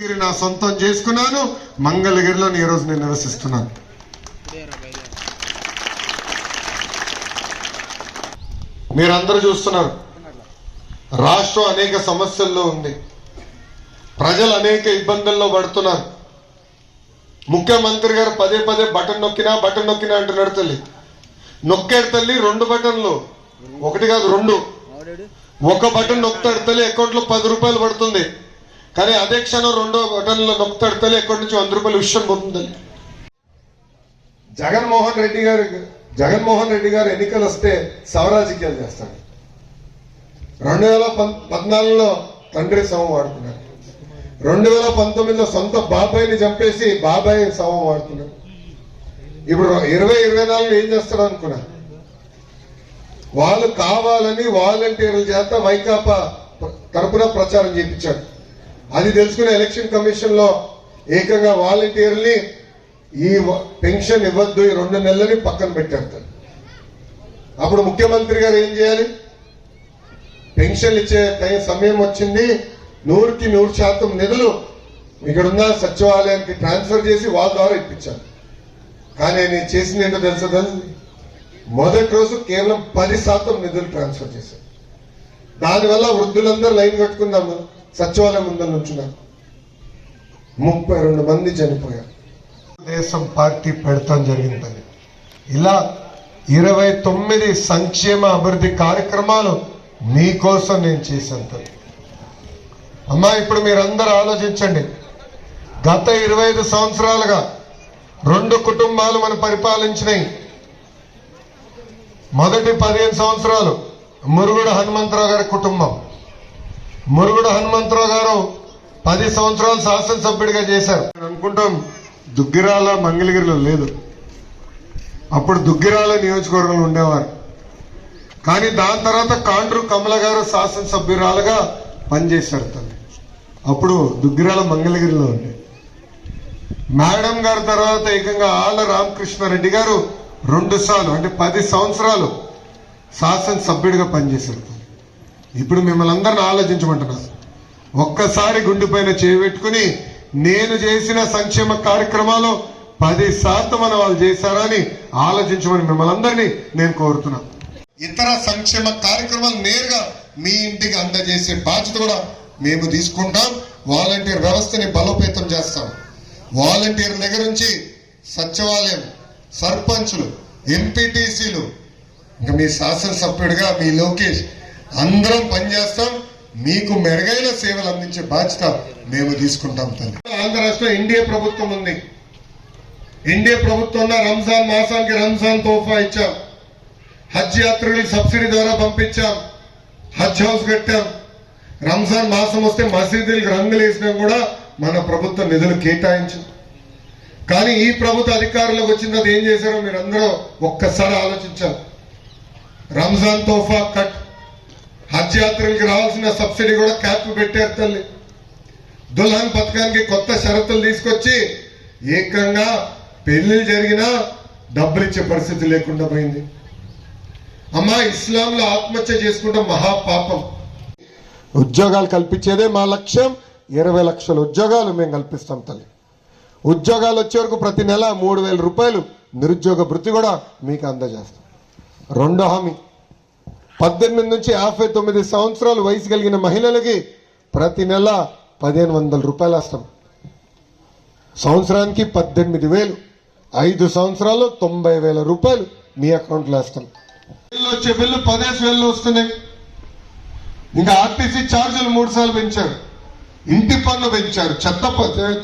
గిరి నా సొంతం చేసుకున్నాను మంగళగిరిలో ఈ రోజు నేను నివసిస్తున్నాను. మీరందరూ చూస్తున్నారు. రాష్ట్రం అనేక సమస్యల్లో ఉంది. ప్రజలు అనేక ఇబ్బందుల్లో పడుతున్నారు. ముఖ్యమంత్రి గారు పదే పదే బటన్ నొక్కినా బటన్ నొక్కినా అంటున్నాడు తల్లి. నొక్కాడు తల్లి రెండు బటన్లు. ఒకటి కాదు రెండు. ఒక బటన్ నొక్కుతాడు తల్లి అకౌంట్లో పది రూపాయలు పడుతుంది. కానీ అదే క్షణం రెండో బటన్లో ఎక్కడి తల్లి నుంచి వంద రూపాయలు విషయం పోతుంది జగన్మోహన్ రెడ్డి గారు జగన్మోహన్ రెడ్డి గారు ఎన్నికలు వస్తే సవరాజకీయాలు చేస్తాడు. రెండు వేల పద్నాలుగులో తండ్రి శవం వాడుతున్నారు రెండు వేల పంతొమ్మిదిలో సొంత బాబాయిని చంపేసి బాబాయ్ శవం వాడుతున్నారు ఇప్పుడు ఇరవై ఇరవై నాలుగులో ఏం చేస్తాడు అనుకున్నా? వాళ్ళు కావాలని వాలంటీర్ల చేత వైకాపా తరపున ప్రచారం చేయించాడు. అది తెలుసుకునే ఎలక్షన్ కమిషన్లో ఏకంగా వాలంటీర్ని ఈ పెన్షన్ ఇవ్వద్దు ఈ రెండు నెలలని పక్కన పెట్టేస్తారు అప్పుడు ముఖ్యమంత్రి గారు ఏం చేయాలి? పెన్షన్ ఇచ్చే టైం సమయం వచ్చింది. నూరుకి నూరు శాతం నిధులు ఇక్కడున్న సచివాలయానికి ట్రాన్స్ఫర్ చేసి వాళ్ళ ద్వారా ఇప్పించాను కానీ నేను చేసింది ఏంటో తెలుసా తెలుసు మొదటి రోజు కేవలం పది శాతం నిధులు ట్రాన్స్ఫర్ చేశాను దానివల్ల వృద్ధులందరూ లైన్ కట్టుకుందాము. సచివాలయం ముందర నుంచున్నారు ముప్పై రెండు మంది చనిపోయారు. దేశం పార్టీ పెడతాం జరిగిందని. ఇలా ఇరవై తొమ్మిది సంక్షేమ అభివృద్ధి కార్యక్రమాలు మీకోసం నేను చేశాను. తల్లి. అమ్మా ఇప్పుడు మీరందరూ ఆలోచించండి. గత ఇరవై ఐదు సంవత్సరాలుగా రెండు కుటుంబాలు మనం పరిపాలించినాయి. మొదటి పదిహేను సంవత్సరాలు మురుగుడు హనుమంతరావు గారి కుటుంబం. మురుగుడు హనుమంతరావు గారు పది సంవత్సరాలు శాసనసభ్యుడిగా చేశారు. నేను అనుకుంటాం దుగ్గిరాల మంగళగిరిలో లేదు. అప్పుడు దుగ్గిరాల నియోజకవర్గంలో ఉండేవారు. కానీ దాని తర్వాత కాండ్రు కమల గారు శాసనసభ్యురాలుగా పనిచేశారు తల్లి అప్పుడు దుగ్గిరాల మంగళగిరిలో ఉండే మేడం గారి తర్వాత ఏకంగా ఆళ్ళ రామకృష్ణారెడ్డి గారు రెండు సార్లు అంటే పది సంవత్సరాలు శాసనసభ్యుడిగా పనిచేశారు ఇప్పుడు మిమ్మల్ని అందరిని ఆలోచించమంటున్నారు ఒక్కసారి గుండెపైన చేపెట్టుకుని నేను చేసిన సంక్షేమ కార్యక్రమాలు పది శాతం అని వాళ్ళు చేశారని ఆలోచించమని మిమ్మల్ని అందరినీ నేను కోరుతున్నా. ఇతర సంక్షేమ కార్యక్రమాలు నేరుగా మీ ఇంటికి అందజేసే బాధ్యత కూడా మేము తీసుకుంటాం. వాలంటీర్ వ్యవస్థని బలోపేతం చేస్తాం. వాలంటీర్ దగ్గర నుంచి సచివాలయం సర్పంచులు ఎంపీటీసీలు ఇంకా మీ శాసనసభ్యుడిగా మీ లోకేష్ అందరం పనిచేస్తాం. మీకు మెరుగైన సేవలు అందించే బాధ్యత మేము తీసుకుంటాం తల్లి. ఆంధ్ర రాష్ట్రం ఎన్డీఏ ప్రభుత్వం ఉంది. ఎన్డీఏ ప్రభుత్వంలో రంజాన్ మాసానికి రంజాన్ తోఫా ఇచ్చాం. హజ్ యాత్రికులకు సబ్సిడీ ద్వారా పంపించాం. హజ్ హౌస్ కట్టాం. రంజాన్ మాసం వస్తే మసీదులకు రంగులు వేసినా కూడా మన ప్రభుత్వం నిధులు కేటాయించింది. కానీ ఈ ప్రభుత్వ అధికారులకు వచ్చిన ఏం చేశారో మీరు అందరూ ఒక్కసారి ఆలోచించారు రంజాన్ తోఫా కట్ హజ్ రావాల్సిన సబ్సిడీ కూడా క్యాప్ పెట్టారు తల్లి. దుల్హన్ పథకానికి కొత్త షరతులు తీసుకొచ్చి ఏకంగా పెళ్ళి జరిగినా డబ్బులు ఇచ్చే పరిస్థితి లేకుండా పోయింది. అమ్మా ఇస్లాంలో ఆత్మహత్య చేసుకుంటాం మహాపాపం. ఉద్యోగాలు కల్పించేదే మా లక్ష్యం. ఇరవై లక్షల ఉద్యోగాలు మేము కల్పిస్తాం తల్లి. ఉద్యోగాలు వచ్చే వరకు ప్రతి నెల మూడు వేల రూపాయలు నిరుద్యోగ వృత్తి కూడా మీకు అందజేస్తాం. రెండో హామీ. పద్దెనిమిది నుంచి యాభై తొమ్మిది సంవత్సరాలు వయసు కలిగిన మహిళలకి ప్రతి నెల పదిహేను వందల రూపాయలు వేస్తాం సంవత్సరానికి పద్దెనిమిది వేలు ఐదు సంవత్సరాలు తొంభై వేల రూపాయలు మీ అకౌంట్లో వేస్తాం వచ్చే బిల్లు పదేసి వేలు వస్తున్నాయి. ఇంకా ఆర్టీసీ ఛార్జీలు మూడు సార్లు పెంచారు. ఇంటి పన్ను పెంచారు. చెత్త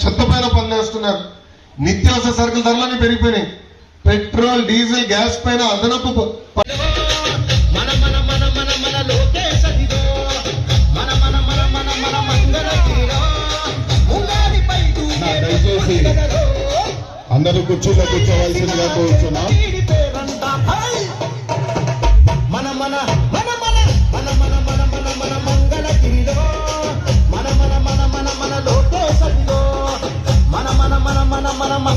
చెత్త పైన పన్ను వేస్తున్నారు. నిత్యావసర సరుకుల ధరలన్నీ పెరిగిపోయినాయి. పెట్రోల్ డీజిల్ గ్యాస్ పైన అదనపు అందరూ కుర్చీలో కూర్చోవలసిందిగా కోరుతున్నా మన మన మన మన మన మన మన మన మన మంగళగిరిలో మన మన మన మన మన మన మన మన మన మన